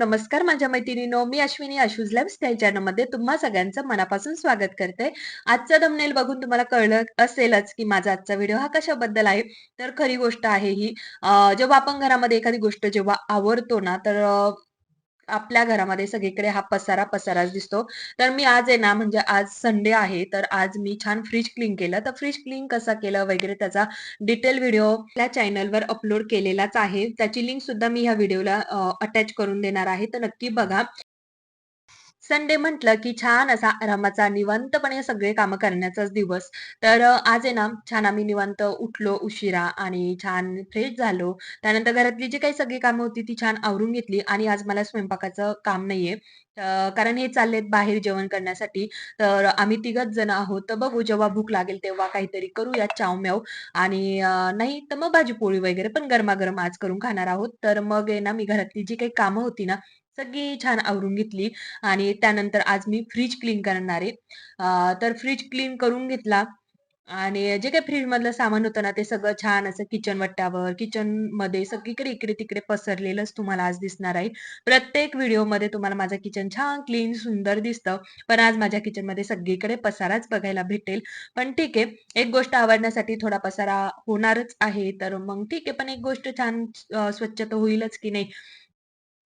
नमस्कार माझ्या मैत्रिणीनो मी अश्विनी आशूज लाईफस्टाईल चॅनलमध्ये तुम्हा सगळ्यांचं मनापासून स्वागत करते. आजचा दमनेल बघून तुम्हाला कळलं असेलच, की माझा आजचा व्हिडिओ हा कशाबद्दल आहे. तर खरी गोष्ट आहे ही. जेव्हा आपण घरामध्ये एखादी गोष्ट जेव्हा आवडतो ना, तर आपल्या घरामध्ये सगळीकडे हा पसारा पसाराच दिसतो. तर मी आज आहे ना, म्हणजे आज संडे आहे, तर आज मी छान फ्रीज क्लीन केलं. तर फ्रीज क्लीन कसा केलं वगैरे त्याचा डिटेल व्हिडिओ आपल्या चॅनलवर अपलोड केलेलाच आहे. त्याची लिंक सुद्धा मी ह्या व्हिडिओला अटॅच करून देणार आहे. तर नक्की बघा. संडे म्हटलं की छान असा आरामाचा निवांतपणे सगळे कामं करण्याचाच दिवस. तर आज आहे ना, छान आम्ही निवांत उठलो उशिरा आणि छान फ्रेश झालो. त्यानंतर घरातली जी काही सगळी कामं होती ती छान आवरून घेतली आणि आज मला स्वयंपाकाचं काम नाहीये. कारण हे चाललेत बाहेर जेवण करण्यासाठी. तर आम्ही तिघच जण आहोत. तर बघू जेव्हा भूक लागेल तेव्हा काहीतरी करूया चाव-म्याव आणि नाही तर मग भाजी-पोळी वगैरे पण गरमागरम आज करून खाणार आहोत. तर मग आहे ना, मी घरातली जी काही कामं होती ना, सगळी छान आवरून घेतली आणि त्यानंतर आज मी फ्रीज क्लीन करणार आहे. तर फ्रीज क्लीन करून घेतला आणि जे काही फ्रिजमधलं सामान होतं ना, ते सगळं छान असं किचन वट्ट्यावर, किचनमध्ये सगळीकडे इकडे-तिकडे पसरलेलंच तुम्हाला आज दिसणार आहे. प्रत्येक व्हिडिओमध्ये तुम्हाला माझं किचन छान क्लीन सुंदर दिसतं. पण आज माझ्या किचनमध्ये सगळीकडे पसाराच बघायला भेटेल. पण ठीक आहे, एक गोष्ट आवडण्यासाठी थोडा पसारा होणारच आहे. तर मग ठीक आहे, पण एक गोष्ट छान स्वच्छ तर होईलच की नाही.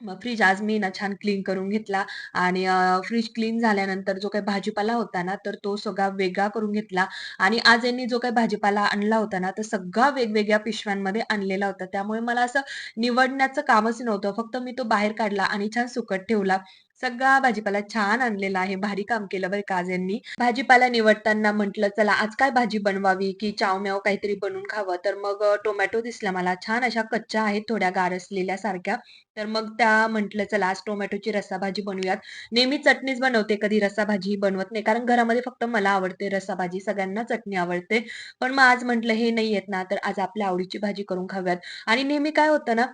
मग आज मी ना छान क्लीन करून घेतला आणि फ्रीज क्लीन झाल्यानंतर जो काही भाजीपाला होता ना, तर तो सगळा वेगळा करून घेतला आणि आज यांनी जो काही भाजीपाला आणला होता ना, तर सगळा वेगवेगळ्या पिशव्यांमध्ये आणलेला होता. त्यामुळे मला असं निवडण्याचं कामच नव्हतं. फक्त मी तो बाहेर काढला आणि छान सुकट ठेवला. सगळा भाजीपाला छान आणलेला आहे. भारी काम केलं बरं काज यांनी. भाजीपाला निवडताना म्हटलं, चला आज काय भाजी बनवावी, की चावम्याव काहीतरी बनवून खावं. तर मग टोमॅटो दिसला मला. छान अशा कच्च्या आहेत, थोड्या गारसलेल्या सारख्या. तर मग त्या म्हटलं चला आज टोमॅटोची रस्साभाजी बनवूयात. नेहमी चटणीच बनवते, कधी रस्साभाजी बनवत नाही. कारण घरामध्ये फक्त मला आवडते रस्साभाजी, सगळ्यांना चटणी आवडते. पण मग आज म्हटलं हे नाही येत ना, तर आज आपल्या आवडीची भाजी करून खाऊयात. आणि नेहमी काय होतं ना,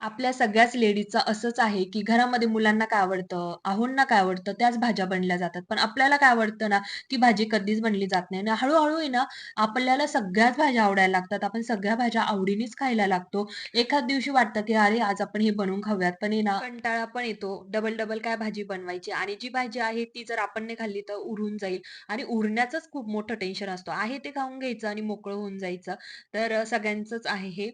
आपल्या सगळ्याच लेडीजचं असंच आहे, की घरामध्ये मुलांना काय आवडतं, आहोंना काय आवडतं, त्याच भाज्या बनल्या जातात. पण आपल्याला काय आवडतं ना, ती भाजी कधीच बनली जात नाही. आणि हळूहळू आहे ना, आपल्याला सगळ्याच भाज्या आवडायला लागतात. आपण सगळ्या भाज्या आवडीनेच खायला लागतो. एखाद दिवशी वाटतं, की अरे आज आपण हे बनवून खाऊयात. पण हे ना, कंटाळा पण येतो. डबल-डबल काय भाजी बनवायची आणि जी भाजी आहे ती जर आपण नाही खाल्ली तर उरून जाईल आणि उरण्याचंच खूप मोठं टेन्शन असतो आहे ते खाऊन घ्यायचं आणि मोकळं होऊन जायचं. तर सगळ्यांचंच आहे हे.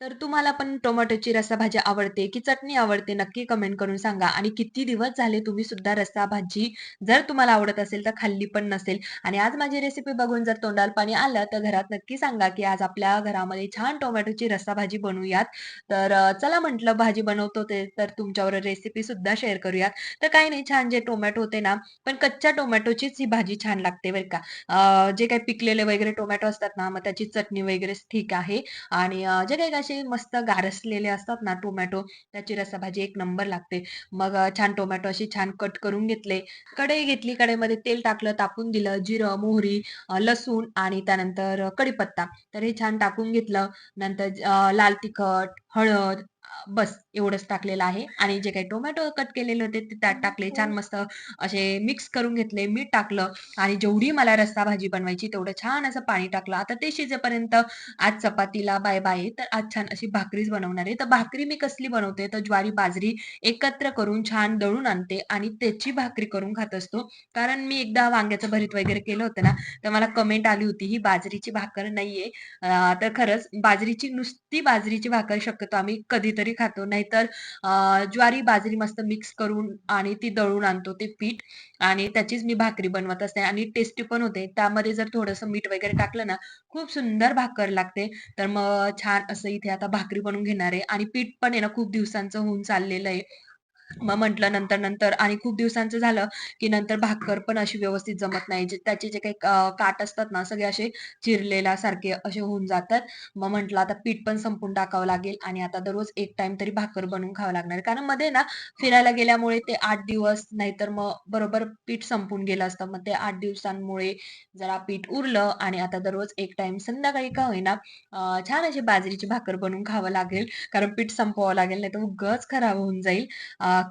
तर तुम्हाला पण टोमॅटोची रस्साभाजी आवडते की चटणी आवडते? नक्की कमेंट करून सांगा. आणि किती दिवस झाले तुम्ही सुद्धा रस्साभाजी जर तुम्हाला आवडत असेल तर खाल्ली पण नसेल. आणि आज माझी रेसिपी बघून जर तोंडाला पाणी आलं तर घरात नक्की सांगा की आज आपल्या घरामध्ये छान टोमॅटोची रस्साभाजी बनवूयात. तर चला म्हटलं भाजी बनवतो ते तर तुमच्यावर रेसिपी सुद्धा शेअर करूयात. तर काही नाही छान जे टोमॅटो होते ना, पण कच्च्या टोमॅटोचीच ही भाजी छान लागते बरं का. जे काही पिकलेले वगैरे टोमॅटो असतात ना, मग त्याची चटणी वगैरे ठीक आहे. आणि जे काही असे मस्त गारसलेले असतात ना टोमॅटो, त्याची रसाभाजी एक नंबर लागते. मग छान टोमॅटो अशी छान कट करून घेतले. कढई घेतली, कढईमध्ये तेल टाकलं, तापून दिलं, जिरं, मोहरी, लसूण आणि त्यानंतर कढीपत्ता. तर हे छान टाकून घेतलं. नंतर लाल तिखट, हळद बस एवढंच टाकलेलं आहे आणि जे काही टोमॅटो कट केलेले होते ते त्यात टाकले. छान मस्त असे मिक्स करून घेतले, मीठ टाकलं आणि जेवढी मला रस्सा भाजी बनवायची तेवढं छान असं पाणी टाकलं. आता ते शिजेपर्यंत आज चपातीला बाय-बाय तर आज छान अशी भाकरीच बनवणार आहे. तर भाकरी मी कसली बनवते, तर ज्वारी, बाजरी एकत्र करून छान दळून आणते आणि त्याची भाकरी करून खात असतो. कारण मी एकदा वांग्याचं भरीत वगैरे केलं होतं ना, तर मला कमेंट आली होती, ही बाजरीची भाकर नाहीये. तर खरंच बाजरीची नुसती बाजरीची भाकर शक्यतो आम्ही कधीतरी खातो. नाहीतर ज्वारी, बाजरी मस्त मिक्स करून आणि ती दळून आणतो ते पीठ आणि त्याचीच मी भाकरी बनवत असते आणि टेस्टी पण होते. त्यामध्ये जर थोडंसं मीठ वगैरे टाकलं ना, खूप सुंदर भाकर लागते. तर मग छान असं इथे आता भाकरी बनवून घेणार आहे आणि पीठ पण आहे ना खूप दिवसांचं होऊन चाललेलं आहे. मग म्हटलं नंतर-नंतर आणि खूप दिवसांचं झालं, की नंतर भाकर पण अशी व्यवस्थित जमत नाही. जे त्याचे जे काही काट असतात ना, सगळे असे चिरलेल्यासारखे असे होऊन जातात. मग म्हटलं आता पीठ पण संपून टाकावं लागेल आणि आता दररोज एक टाइम तरी भाकर बनवून खावं लागणार. कारण मध्ये ना फिरायला गेल्यामुळे ते आठ दिवस नाहीतर मग बरोबर पीठ संपून गेलं असतं. मग ते आठ दिवसांमुळे जरा पीठ उरलं आणि आता दररोज एक टाइम संध्याकाळी का होईना छान अशी बाजरीची भाकर बनवून खावं लागेल. कारण पीठ संपवावं लागेल, नाहीतर गच खराब होऊन जाईल.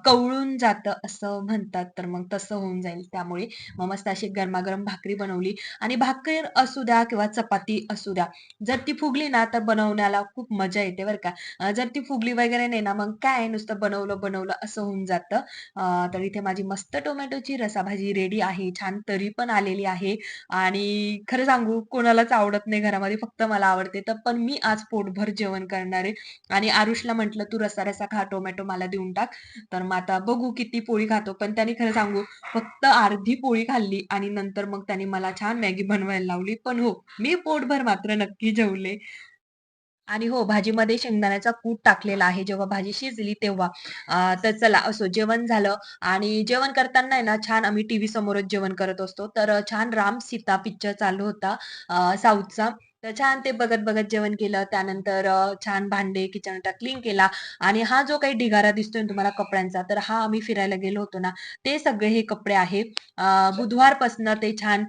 कवळून जातं असं म्हणतात. तर मग तसं होऊन जाईल त्यामुळे मग मस्त अशी गरमागरम भाकरी बनवली आणि भाकरी असू द्या किंवा चपाती असू द्या, जर ती फुगली ना तर बनवण्याला खूप मजा येते बरं का. जर ती फुगली वगैरे नाही ना, मग काय नुसतं बनवलं, बनवलं असं होऊन जातं. तर इथे माझी मस्त टोमॅटोची रसाभाजी रेडी आहे. छान तरी पण आलेली आहे आणि खरं सांगू कोणालाच आवडत नाही घरामध्ये, फक्त मला आवडते. तर पण मी आज पोटभर जेवण करणार आहे आणि आरुषला म्हटलं, "तू रसा रसा खा, टोमॅटो मला देऊन टाक." तर मग आता बघू किती पोळी खातो. पण त्याने खरं सांगू फक्त अर्धी पोळी खाल्ली आणि नंतर मग त्याने मला छान मॅगी बनवायला लावली. पण हो, मी पोटभर मात्र नक्की जेवले. आणि हो, भाजीमध्ये शेंगदाण्याचा कूट टाकलेला आहे जेव्हा भाजी शिजली तेव्हा. तर चला असो जेवण झालं आणि जेवण करताना आहे ना छान आम्ही टीव्ही समोरच जेवण करत असतो. तर छान राम सीता पिक्चर चालू होता साऊथचा. तर छान ते बघत-बघत जेवण केलं. त्यानंतर छान भांडे, किचन ओटा क्लीन केला आणि हा जो काही ढिगारा दिसतोय तुम्हाला कपड्यांचा, तर हा आम्ही फिरायला गेलो होतो ना, ते सगळे हे कपडे आहे. बुधवारपासनं ते छान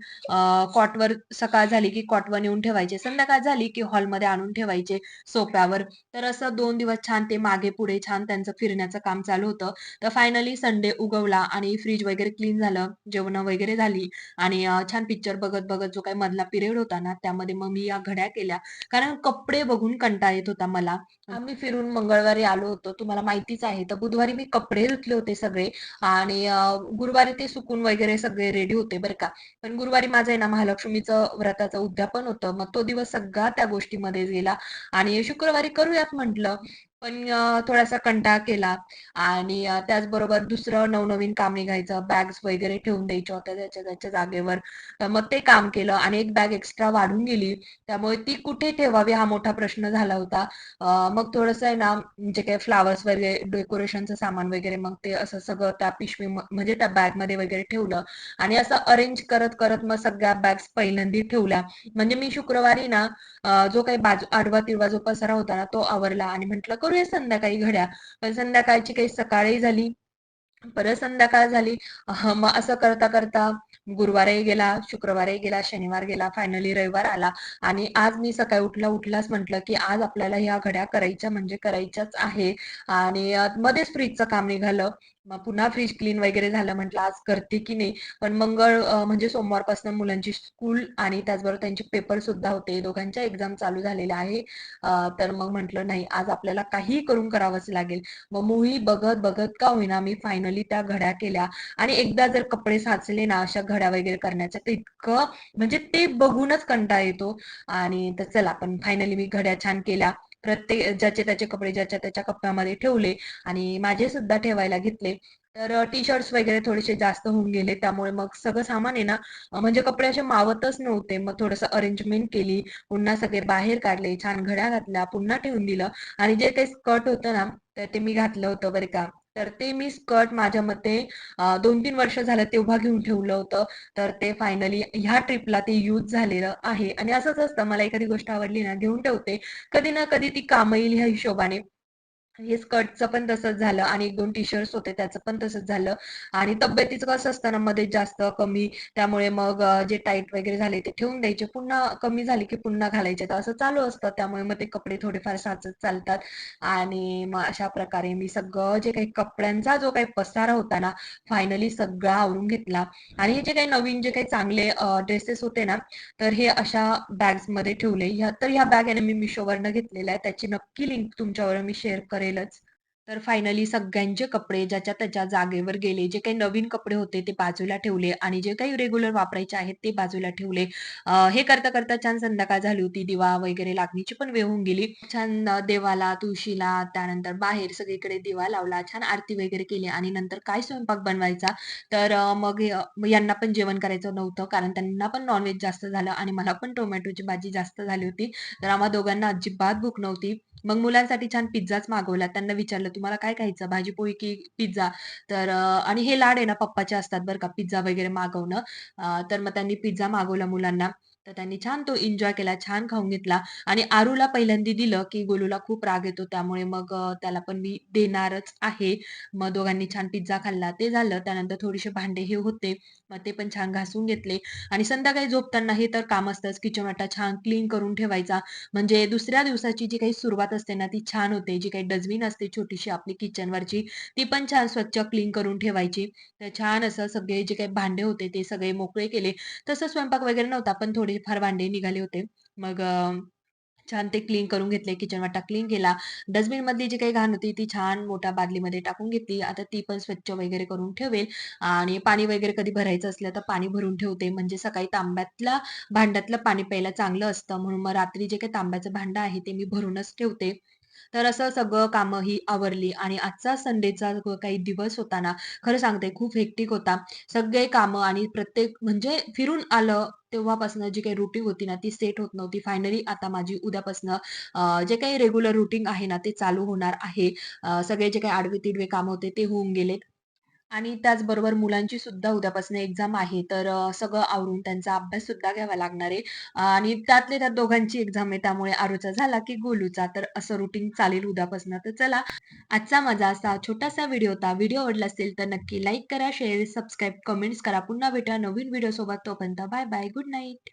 कॉटवर सकाळ झाली की कॉटवर नेऊन ठेवायचे. संध्याकाळ झाली की हॉलमध्ये आणून ठेवायचे. सोप्यावर. तर असं दोन दिवस छान ते मागे-पुढे छान त्यांचं फिरण्याचं काम चालू होतं. तर फायनली संडे उगवला आणि फ्रीज वगैरे क्लीन झालं, जेवण वगैरे झाली आणि छान पिक्चर बघत-बघत जो काही मधला पिरियड होता ना, त्यामध्ये मग मी या घड्या केल्या. कारण कपडे बघून कंटाळा येत होता मला. आम्ही फिरून मंगळवारी आलो होतो, तुम्हाला माहितीच आहे. तर बुधवारी मी कपडे धुतले होते सगळे आणि गुरुवारी ते सुकून वगैरे सगळे रेडी होते बरं का. पण गुरुवारी माझं आहे ना महालक्ष्मीचं व्रताचं उद्यापन होतं. मग तो दिवस सगळा त्या गोष्टीमध्येच गेला आणि शुक्रवारी करूयात म्हटलं. पण थोडासा कंटाळा केला आणि त्याचबरोबर दुसरं नवनवीन काम निघायचं. बॅग्स वगैरे ठेवून द्यायच्या होत्या त्याच्या त्याच्या जागेवर. तर मग ते काम केलं आणि एक बॅग एक्स्ट्रा वाढून गेली. त्यामुळे ती कुठे ठेवावी हा मोठा प्रश्न झाला होता. मग थोडंसं आहे ना, म्हणजे जे काही फ्लावर्स वगैरे डेकोरेशनचं सामान वगैरे मग ते असं सगळं त्या पिशवी म्हणजे त्या बॅगमध्ये वगैरे ठेवलं आणि असं अरेंज करत, करत मग सगळ्या बॅग्स पहिल्यांदी ठेवल्या. म्हणजे मी शुक्रवारी ना जो काही बाजू आडवा-तिडवा जो पसारा होता ना, तो आवरला आणि म्हटलं करूया संध्याकाळी घड्या. पण संध्याकाळची काही सकाळी झाली परत संध्याकाळ झाली. मग असं करता-करता गुरुवारही गेला, शुक्रवारही गेला, शनिवार गेला, फायनली रविवार आला आणि आज मी सकाळी उठला उठलाच म्हटलं, की आज आपल्याला ह्या घड्या करायच्या म्हणजे करायच्याच आहे आणि मध्येच फ्रीजचं काम निघालं. मग पुन्हा फ्रीज क्लीन वगैरे झालं. म्हटलं आज करते की नाही. पण मंगळ म्हणजे सोमवारपासून मुलांची स्कूल आणि त्याचबरोबर त्यांचे पेपर सुद्धा होते. दोघांच्या एक्झाम चालू झालेल्या आहे. तर मग म्हटलं नाही आज आपल्याला काहीही करून करावंच लागेल. मग मूवी बघत-बघत का होईना मी फायनल त्या घड्या केल्या आणि एकदा जर कपडे साचले ना अशा घड्या वगैरे करण्याच्या तर इतकं म्हणजे ते बघूनच कंटाळा येतो आणि तर चला पण फायनली मी घड्या छान केल्या. प्रत्येक ज्याचे त्याचे कपडे ज्याच्या त्याच्या कप्प्यामध्ये ठेवले आणि माझे सुद्धा ठेवायला घेतले. तर टी शर्ट्स वगैरे थोडेसे जास्त होऊन गेले. त्यामुळे मग सगळं सामान आहे ना म्हणजे कपडे असे मावतच नव्हते. मग थोडंसं अरेंजमेंट केली. पुन्हा सगळे बाहेर काढले, छान घड्या घातल्या, पुन्हा ठेवून दिलं आणि जे काही स्कर्ट होतं ना तर ते मी घातलं होतं बरं का. तर ते मी स्कर्ट माझ्या मते दोन तीन वर्ष झालं तेव्हा घेऊन ठेवलं होतं. तर ते फायनली ह्या ट्रिपला ते यूज झालेलं आहे आणि असंच असतं मला एखादी गोष्ट आवडली ना घेऊन ठेवते. कधी ना कधी ती काम येईल ह्या हिशोबाने. हे स्कर्टचं पण तसंच झालं आणि 1-2 टी शर्ट होते त्याचं पण तसंच झालं आणि तब्येतीचं कसं असतं ना मध्ये जास्त कमी त्यामुळे मग जे टाईट वगैरे झाले ते ठेवून द्यायचे. पुन्हा कमी झाले की पुन्हा घालायचे. तर असं चालू असतं. त्यामुळे मग ते कपडे थोडेफार साचत चालतात आणि मग अशा प्रकारे मी सगळं जे काही कपड्यांचा जो काही पसारा होता ना, फायनली सगळा आवरून घेतला आणि हे जे काही नवीन जे काही चांगले ड्रेसेस होते ना, तर हे अशा बॅग्समध्ये ठेवले. ह्या तर ह्या बॅग आहे मी मिशोवरनं घेतलेल्या आहे त्याची नक्की लिंक तुमच्यावर मी शेअर करेन करेलच. तर फायनली सगळ्यांचे कपडे ज्याच्या त्याच्या जागेवर गेले. जे काही नवीन कपडे होते ते बाजूला ठेवले आणि जे काही रेग्युलर वापरायचे आहेत ते बाजूला ठेवले. हे करता-करता छान संध्याकाळ झाली होती. दिवा वगैरे लागणीची पण वेळ होऊन गेली. छान देवाला, तुळशीला, त्यानंतर बाहेर सगळीकडे दिवा लावला. छान आरती वगैरे केली आणि नंतर काय स्वयंपाक बनवायचा, तर मग यांना पण जेवण करायचं नव्हतं कारण त्यांना पण नॉनव्हेज जास्त झालं आणि मला पण टोमॅटोची भाजी जास्त झाली होती. तर आम्हा दोघांना अजिबात भूक नव्हती. मग मुलांसाठी छान पिझ्झाच मागवला. त्यांना विचारलं, "तुम्हाला काय खायचं? भाजी-पोळी की पिझ्झा?" तर आणि हे लाड आहे ना पप्पाचे असतात बरं का पिझ्झा वगैरे मागवणं. तर मग त्यांनी पिझ्झा मागवला मुलांना. तर त्यांनी छान तो एन्जॉय केला, छान खाऊन घेतला आणि आरूला पहिल्यांदा दिलं, की गोलूला खूप राग येतो त्यामुळे मग त्याला पण मी देणारच आहे. मग दोघांनी छान पिझ्झा खाल्ला, ते झालं. त्यानंतर थोडेसे भांडे हे होते, मग ते पण छान घासून घेतले आणि संध्याकाळी झोपताना हे तर काम असतंच. किचन वाटा छान क्लीन करून ठेवायचा, म्हणजे दुसऱ्या दिवसाची जी काही सुरुवात असते ना, ती छान होते. जी काही डस्टबिन असते छोटीशी आपली किचनवरची, ती पण छान स्वच्छ क्लीन करून ठेवायची. तर छान असं सगळे जे काही भांडे होते, ते सगळे मोकळे केले. तसं स्वयंपाक वगैरे नव्हता, पण थोडेफार भांडे निघाले होते. मग छान ते क्लीन करून घेतले. किचन वाटा क्लीन केला. डस्टबिन मधली जी काही घाण होती, ती छान मोठ्या बादलीमध्ये टाकून घेतली. आता ती पण स्वच्छ वगैरे करून ठेवेल आणि पाणी वगैरे कधी भरायचं असलं, तर पाणी भरून ठेवते. म्हणजे सकाळी तांब्यातल्या भांड्यातलं पाणी प्यायला चांगलं असतं. म्हणून मग रात्री जे काही तांब्याचं भांडं आहे, ते मी भरूनच ठेवते. तर असं सगळं कामं ही आवरली आणि आजचा संडेचा काही दिवस होता ना, खरं सांगते खूप हेक्टिक होता. सगळे कामं आणि प्रत्येक म्हणजे फिरून आलं तेव्हापासून जी काही रुटीन होती ना, ती सेट होत नव्हती. फायनली आता माझी उद्यापासनं जे काही रेग्युलर रुटीन आहे ना, ते चालू होणार आहे. सगळे जे काही आडवे-तिडवे कामं होते ते होऊन गेलेत. आणि त्याचबरोबर मुलांची सुद्धा उद्यापासून एक्झाम आहे. तर अ, सगळं आवरून त्यांचा अभ्यास सुद्धा घ्यावा लागणार आहे. आणि त्यातल्या त्यात दोघांची एक्झाम आहे. त्यामुळे आरूचा झाला की गोलूचा. तर असं रुटीन चालेल उद्यापासून. तर चला, आजचा माझा असा छोटासा व्हिडिओ होता. व्हिडिओ आवडला असेल तर नक्की लाईक करा, शेअर, सबस्क्राईब, कमेंट्स करा. पुन्हा भेटा नवीन व्हिडिओ सोबत तोपर्यंत बाय बाय. Good night.